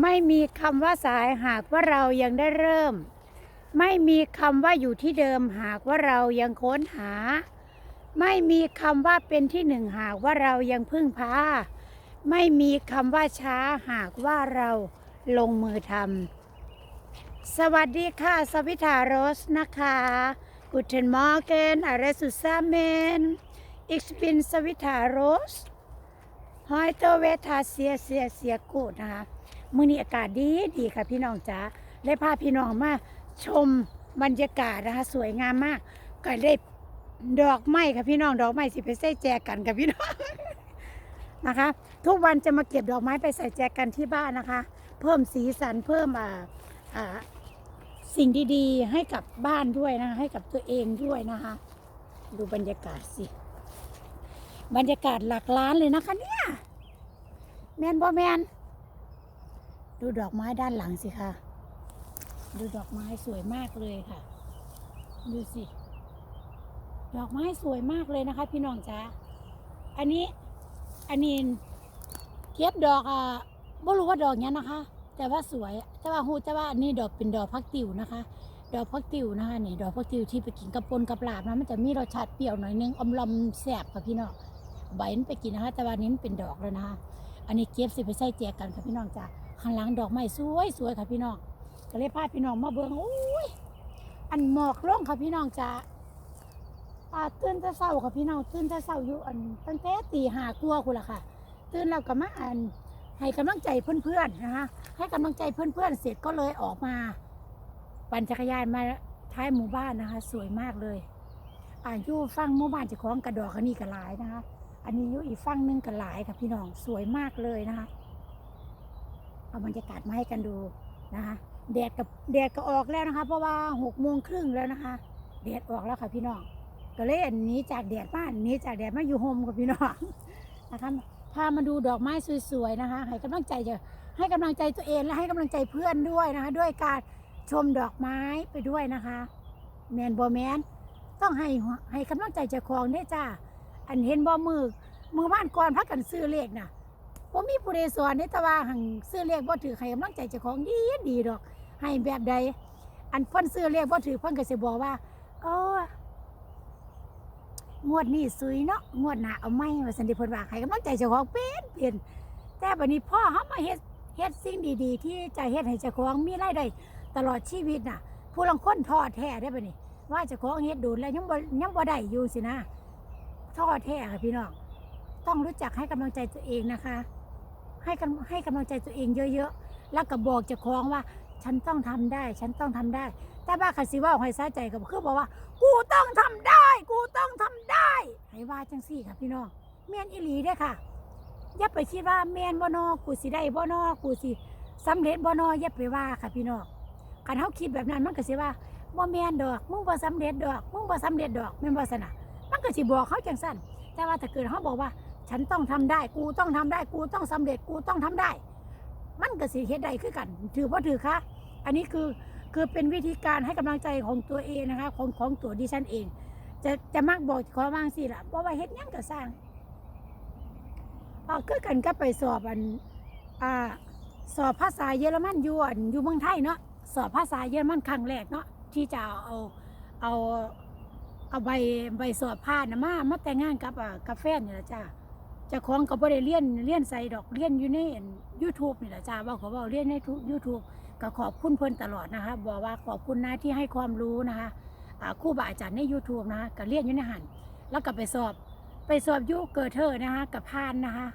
ไม่มีคำว่าสายหากว่าเรายังได้เริ่ม ไม่มีคำว่าอยู่ที่เดิมหากว่าเรายังค้นหา ไม่มีคำว่าเป็นที่หนึ่งหากว่าเรายังพึ่งพา ไม่มีคำว่าช้าหากว่าเราลงมือทำสวัสดีค่ะ สวิธาโรสนะคะ Guten Morgen, alle zusammen. Ich bin สวิธาโรส heute Wetter sehr sehr sehr gut นะคะ มื้อนี้อากาศดีดีค่ะพี่น้องจ๋าได้พาพี่น้องมาชมบรรยากาศนะคะ สวยงามมาก ก็ได้ดอกไม้ค่ะพี่น้องดอกไม้สิไปใส่แจกันกับพี่น้องนะคะ ทุกวันจะมาเก็บดอกไม้ไปใส่แจกันที่บ้านนะคะ เพิ่มสีสันเพิ่มอ่าอ่าสิ่งดีๆ ให้กับบ้านด้วยนะคะ ให้กับตัวเองด้วยนะคะ ดูบรรยากาศสิ บรรยากาศหลักล้านเลยนะคะเนี่ยแมนบอแมน ดูดอกไม้ด้านหลังสิคะ ดูดอกไม้สวยมากเลยค่ะ ดูสิ ดอกไม้สวยมากเลยนะคะ พี่น้องจ๋าอันนี้ อันนี้เก็บดอกอะไม่รู้ว่าดอกเนี้ยนะคะ แต่ว่าสวย แต่ว่าฮูแต่ว่าอันนี้ดอกเป็นดอกพักติวนะคะ ดอกพักติวนะคะนี่ดอกพักติวที่ไปกินกับปนกับลาบนะมันจะมีรสชาติเปรี้ยวหน่อยนึงอมลำแสบค่ะพี่น้องใบมันไปกินนะคะ แต่ว่านี้นเป็นดอกแล้วนะคะ อันนี้เก็บสิไปใส่แจกกันค่ะพี่น้องจ้ะ ข้างหลังดอกไม้สวยสวยค่ะพี่น้องก็เลยพาพี่น้องมาเบิ่งโอ้ยอันหมอกลงค่ะพี่น้องจ้ะอ่าตื่นแต่เช้าค่ะพี่น้องตื่นแต่เช้าอยู่อันตั้งแต่ตีห้ากลัวคุณล่ะค่ะ ตื่นแล้วก็มาอ่านให้กำลังใจเพื่อนๆนะคะให้กำลังใจเพื่อนๆเสร็จก็เลยออกมาปั่นจักรยานมาท้ายหมู่บ้านนะคะ สวยมากเลยอ่าอยู่ฟังหมู่บ้านจะคล้องกระดอกอันนี้ก็หลายนะคะ อันนี้อยู่อีกฝั่งหนึงก็หลายค่ะพี่น้องสวยมากเลยนะคะ เอาบรรยากาศมาให้กันดูนะคะแดดกับแดดก็ออกแล้วนะคะ เพราะว่าหกโมงครึ่งแล้วนะคะแดดออกแล้วค่ะพี่น้องก็เลยอันนี้จากแดดบ้านหนี้จากแดดมาอยู่โฮมกับพี่น้องนะคะพามาดูดอกไม้สวยๆนะคะ ให้กำลังใจจะให้กำลังใจตัวเองและให้กำลังใจเพื่อนด้วยนะคะ ด้วยการชมดอกไม้ไปด้วยนะคะแมนบอแมนต้องให้ให้กำลังใจเจ้าของได้จ้าอันเห็นบ่มือมือบ้านก่อนพักกันซื้อเลขน่ะ ผมมีผู้ใดสอนนี่แต่ว่าหังซื้อเลขบ่ถือใครกำลังใจเจ้าของดีดีดอก ให้แบบใด อันเพิ่นซื้อเลขบ่ถือเพิ่นก็สิบอกว่าเอองวดนี้ซุยเนาะงวดหน้าเอาไม่ว่าสันติเพิ่นว่าให้กำลังใจเจ้าของเป็นเป็นแต่บัดนี้พ่อเฮามาเฮ็ดเฮ็ดสิ่งดีๆ ที่จะเฮ็ดให้เจ้าของมีรายได้ตลอดชีวิตน่ะ ผู้ลังคนท้อแท้ได้บัดนี้ ว่าเจ้าของเฮ็ดโดูแล้วยังบ่ยังบ่ได้อยู่สินะท้อแท้ค่ะพี่น้องต้องรู้จักให้กำลังใจตัวเองนะคะ ให้กำให้กำลังใจตัวเองเยอะๆ แล้วก็บอกเจ้าของว่า ฉันต้องทำได้ ฉันต้องทำได้ แต่บ้าคาสิว่าให้ซาใจกับคือบอกว่า กูต้องทำได้ กูต้องทำได้ให้ว่าจังสี่ค่ะพี่น้องเมียนอิหลีได้ค่ะ อย่าไปคิดว่าเมียนบ่นอกูสิได้บ่นอกูสิสำเร็จบ่นออย่าไปว่าค่ะพี่น้องคันเฮาคิดแบบนั้นมันก็สิว่าบ่แม่นดอกมึงบ่สำเร็จดอกมึงบ่สำเร็จดอกแม่นบ่สนะมันก็สิบอกเขาจังสั้นแต่ว่าถ้าเกิดเขาบอกว่า ฉันต้องทำได้ กูต้องทำได้ กูต้องสำเร็จ กูต้องทำได้ มันก็สิเฮ็ดได้คือกัน ถือว่าถือคะอันนี้คือคือเป็นวิธีการให้กำลังใจของตัวเองนะคะ ของของตัวดิฉันเอง จะจะมักบอกขอวางสิล่ะเพราะว่าเฮ็ดยังก็สร้างเอาคือกันก็ไปสอบอันอ่าสอบภาษาเยอรมันอยู่อันอยู่เมืองไทยเนาะสอบภาษาเยอรมันครั้งแรกเนาะที่จะเอาเอาเอาใบใบสอบผ่านนะมามาแต่งงานกับอ่ากาแฟนี่แหละจ้า เจ้าของก็บ่ได้เรียนเรียนใส่ดอกเรียนอยู่ในยูทูบนี่แหละจ้าว่าเขาบอกเรียนในยูทูบก็ขอบคุณเพิ่นตลอดนะคะบอกว่าขอบคุณนะที่ให้ความรู้นะคะอ่าครู่บาอาจารย์ใน YouTube นะคะก็เรียนอยู่ในหันแล้วก็ไปสอบไปสอบยุเกิดเธอนะคะกับพานนะคะ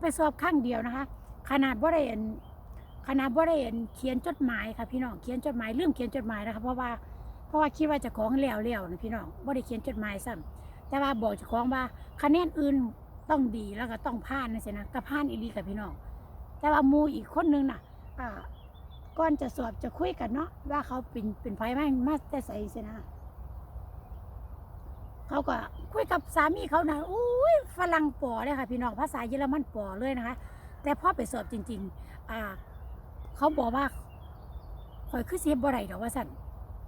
ไปสอบครั้งเดียวนะคะ ขนาดบ่ได้เห็นขนาดบ่ได้เห็นเขียนจดหมายค่ะพี่น้องเขียนจดหมายลืมเขียนจดหมายนะคะเพราะว่าเพราะว่าคิดว่าจะของแล้วแล้วนะพี่น้องบ่ได้เขียนจดหมายซ้ำแต่ว่าบอกจะของว่าคะแนนอื่น ต้องดีแล้วก็ต้องผ่านนะสินะก็ผ่านอีลีกับพี่น้องแต่ว่ามูอีกคนนึงน่ะอ่าก่อนจะสอบจะคุยกันเนาะว่าเขาเป็นเป็นไฟไหม้มาแต่ใส่สินะเขาก็คุยกับสามีเขานะอุ้ยฝรั่งปอเลยค่ะพี่น้องภาษาเยอรมันปอเลยนะคะ แต่พอไปสอบจริง ๆ อ่า เขาบอกว่าข่อยคือเสียบ่ได้ดอกว่าสั่น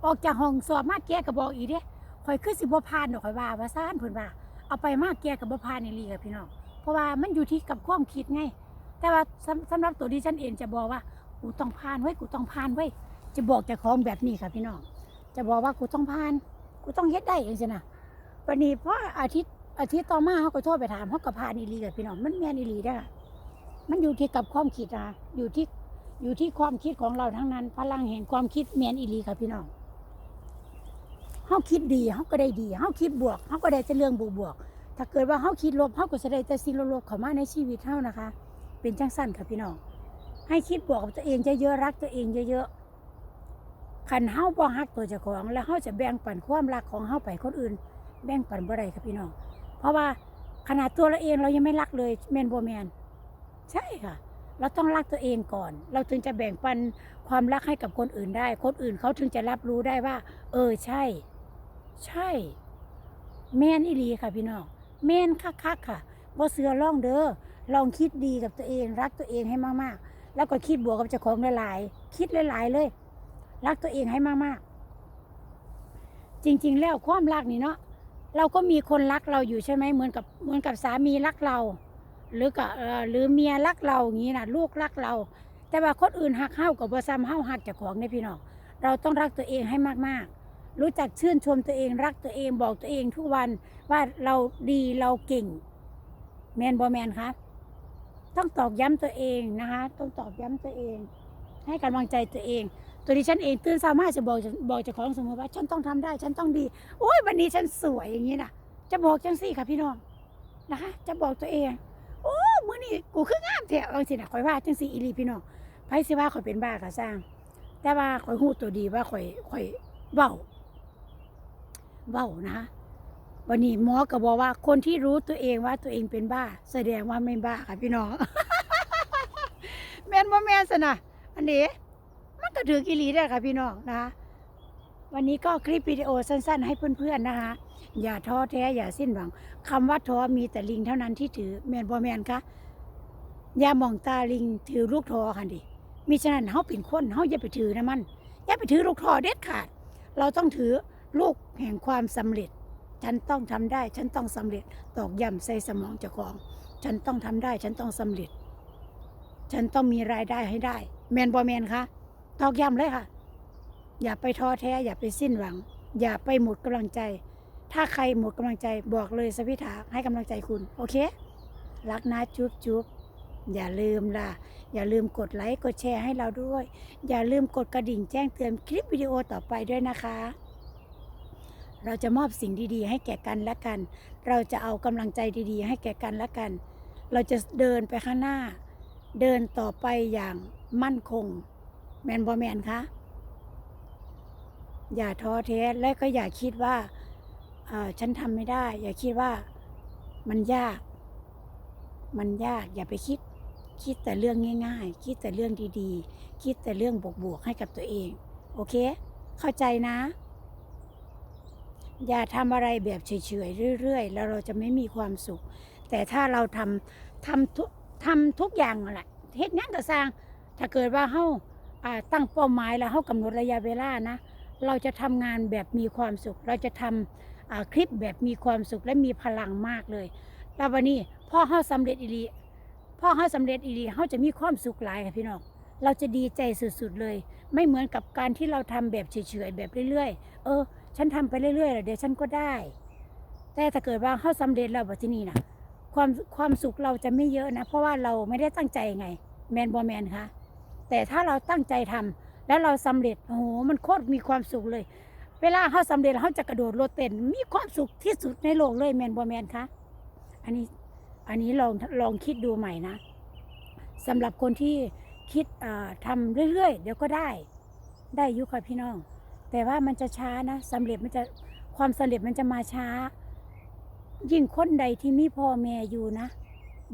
ออกจากห้องสอบมาแกก็บอกอีเด้ข่อยคือสิบ่ผ่านดอกข่อยว่าว่าซ่านเพิ่นว่า เอาไปมากแกก็บ่ผ่านนี่ลีค่ะพี่น้องเพราะว่ามันอยู่ที่กับความคิดไง แต่ว่าสำสำหรับตัวดิฉันเองจะบอกว่ากูต้องผ่านไว้กูต้องผ่านไว้จะบอกจ้าของแบบนี้ค่ะพี่น้องจะบอกว่ากูต้องผ่านกูต้องเฮ็ดได้เองสินะวันนี้เพราะอาทิตย์อาทิตย์ต่อมาเขาก็โทรไปถามเขาก็ผ่านอีลีกับพี่น้องมันแม่นอีลีได้ค่ะมันอยู่ที่กับความคิดนะอยู่ที่อยู่ที่ความคิดของเราทั้งนั้น พลังแห่งความคิดแม่นอีลีค่ะพี่น้อง เขาคิดดีเขาก็ได้ดีเขาคิดบวกเขาก็ได้แต่เรื่องบวกบวกถ้าเกิดว่าเขาคิดลบเขาก็จะได้แต่สิ่งลบๆเข้ามาในชีวิตเขานะคะ เป็นจังสั้นค่ะพี่น้องให้คิดบวกกับตัวเองเยอะๆรักตัวเองเยอะๆขันเฮาบ่ฮักตัวเจ้าของ แล้วเฮาจะแบ่งปันความรักของเฮาไปคนอื่น แบ่งปันบ่ได้ค่ะพี่น้อง เพราะว่าขนาดตัวเราเองเรายังไม่รักเลยแมนบ่แมนใช่ค่ะ เราต้องรักตัวเองก่อน เราถึงจะแบ่งปันความรักให้กับคนอื่นได้ คนอื่นเขาถึงจะรับรู้ได้ว่า เออใช่ ใช่ แม่นอีหลีค่ะพี่น้องแม่นคักๆค่ะบ่เสือล่องเด้อลองคิดดีกับตัวเองรักตัวเองให้มากๆ แล้วก็คิดบวกกับเจ้าของหลายๆ คิดหลายๆเลย รักตัวเองให้มากๆ จริงๆแล้วความรักนี่เนาะเราก็มีคนรักเราอยู่ใช่ไหมเหมือนกับเหมือนกับสามีรักเรา หรือกับหรือเมียรักเราอย่างนี้นะลูกรักเรา แต่ว่าคนอื่นหักเฮากับบ่ซ้ำเฮาหักเจ้าของเนี่ยพี่น้องเราต้องรักตัวเองให้มากๆ รู้จักชื่นชมตัวเองรักตัวเองบอกตัวเองทุกวันว่าเราดีเราเก่ง แมนบอแมนคะต้องตอกย้ำตัวเองนะคะ ต้องตอกย้ำตัวเอง ให้กำลังใจตัวเอง ตัวดิฉันเองตื่นเช้ามาจะบอกบอกจ้าของเสมอว่า ฉันต้องทำได้ ฉันต้องดี โอ้ยวันนี้ฉันสวยอย่างนี้นะจะบอกจังสี่ค่ะพี่น้องนะคะ จะบอกตัวเอง โอ้มื่อนี้กูคืองามแท้บางสินะข่อยว่าจังสี่อีหลีพี่น้องไผสิว่าข่อยเป็นบ้าก็สร้าง แต่ว่าข่อยหู้ตัวดีว่าข่อยข่อยเว้า เว้านะคะวันนี้หมอก็บอกว่าคนที่รู้ตัวเองว่าตัวเองเป็นบ้า แสดงว่าไม่บ้าค่ะพี่น้องแม่นว่าแม่นสนะอันนี้มันก็ถือกิลีได้ค่ะพี่น้องนะคะวันนี้ก็คลิปวิดีโอสั้น ๆ ให้เพื่อนๆนะคะ อย่าท้อแท้อย่าสิ้นหวังคำว่าท้อมีแต่ลิงเท่านั้นที่ถือแมนบ่แมนคะอย่ามองตาลิงถือลูกท้อค่ะดิมิฉะนั้นเฮาเป็นคนเฮาอย่าไปถือนะมันอย่าไปถือลูกท้อเด็ดขาด เราต้องถือ ลูกแห่งความสำเร็จ ฉันต้องทำได้ ฉันต้องสำเร็จ ตอกย้ำใส่สมองเจ้าของ ฉันต้องทำได้ ฉันต้องสำเร็จ ฉันต้องมีรายได้ให้ได้ แมนบอแมนคะตอกย้ำเลยค่ะ อย่าไปท้อแท้ อย่าไปสิ้นหวัง อย่าไปหมดกำลังใจ ถ้าใครหมดกำลังใจบอกเลยสวิถาให้กำลังใจคุณ โอเค รักนะจุ๊บจุ๊บอย่าลืมล่ะ อย่าลืมกดไลค์ กดแชร์ให้เราด้วย อย่าลืมกดกระดิ่งแจ้งเตือนคลิปวิดีโอต่อไปด้วยนะคะ เราจะมอบสิ่งดีๆ ให้แก่กันและกัน เราจะเอากำลังใจดีๆ ให้แก่กันและกัน เราจะเดินไปข้างหน้า เดินต่อไปอย่างมั่นคง แมนบอแมนคะ อย่าท้อแท้และก็อย่าคิดว่าฉันทำไม่ได้ อย่าคิดว่ามันยาก มันยาก อย่าไปคิด คิดแต่เรื่องง่าย ๆ คิดแต่เรื่องดีๆ คิดแต่เรื่องบวกๆให้กับตัวเอง โอเค เข้าใจนะ อย่าทำอะไรแบบเฉยๆเรื่อยๆ แล้วเราจะไม่มีความสุข แต่ถ้าเราทำทำทุกทำทุกอย่างนั่นแหละเฮ็ดงานก็สร้าง ถ้าเกิดว่าเฮาตั้งเป้าหมายแล้วเฮากำหนดระยะเวลานะ เราจะทำงานแบบมีความสุข เราจะทำคลิปแบบมีความสุขและมีพลังมากเลย แล้ววันนี้พ่อเฮาสำเร็จอีลีพ่อเฮาสำเร็จอีลีเฮาจะมีความสุขหลายค่ะพี่น้องเราจะดีใจสุดๆเลย ไม่เหมือนกับการที่เราทำแบบเฉยๆแบบเรื่อยๆ เออ ฉันทำไปเรื่อยๆแล้วเดี๋ยวฉันก็ได้ แต่ถ้าเกิดว่าเข้าสำเร็จแล้วแบบที่นี่นะความความสุขเราจะไม่เยอะนะ เพราะว่าเราไม่ได้ตั้งใจไง แมนบอแมนคะแต่ถ้าเราตั้งใจทำแล้วเราสำเร็จโอ้โหมันโคตรมีความสุขเลย เวลาเขาสำเร็จแล้วเขาจะกระโดดโลดเต้นมีความสุขที่สุดในโลกเลยแมนบอแมนคะอันนี้อันนี้ลองลองคิดดูใหม่นะสำหรับคนที่คิดอ่าทำเรื่อยๆ เดี๋ยวก็ได้ ได้ยุค่ะพี่น้อง แต่ว่ามันจะช้านะสำเร็จมันจะความสำเร็จมันจะมาช้า ยิ่งคนใดที่มีพ่อแม่อยู่นะ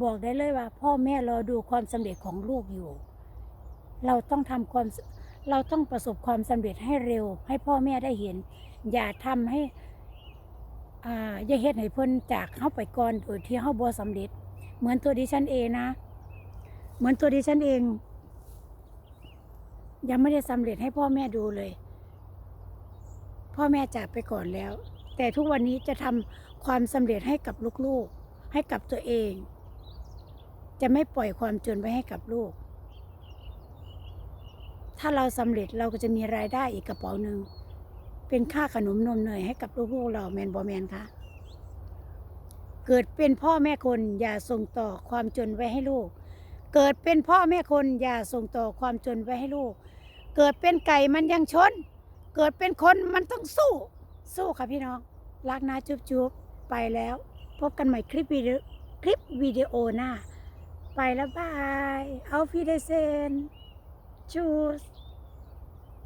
บอกได้เลยว่า พ่อแม่รอดูความสำเร็จของลูกอยู่ เราต้องทำความเราต้องประสบความสำเร็จให้เร็ว ให้พ่อแม่ได้เห็น อย่าทำให้อ่าอย่าเฮ็ดให้เพิ่นจากเข้าไปก่อนโดยที่เฮาบ่สำเร็จ เหมือนตัวดิฉันเองนะ เหมือนตัวดิฉันเอง ยังไม่ได้สำเร็จให้พ่อแม่ดูเลย พ่อแม่จากไปก่อนแล้ว แต่ทุกวันนี้จะทำความสำเร็จให้กับลูกๆ ให้กับตัวเอง จะไม่ปล่อยความจนไว้ให้กับลูก ถ้าเราสำเร็จเราก็จะมีรายได้อีกกระเป๋าหนึ่งเป็นค่าขนมนมเนยให้กับลูกๆเราแมนบอแมนคะเกิดเป็นพ่อแม่คนอย่าส่งต่อความจนไว้ให้ลูก เกิดเป็นพ่อแม่คนอย่าส่งต่อความจนไว้ให้ลูก เกิดเป็นไก่มันยังชน เกิดเป็นคนมันต้องสู้ สู้ค่ะพี่น้อง รักนะจุ๊บจุ๊บไปแล้ว พบกันใหม่คลิปวิดีโอคลิปวิดีโอหน้า ไปแล้วบาย เอาฟีเดเซนชูส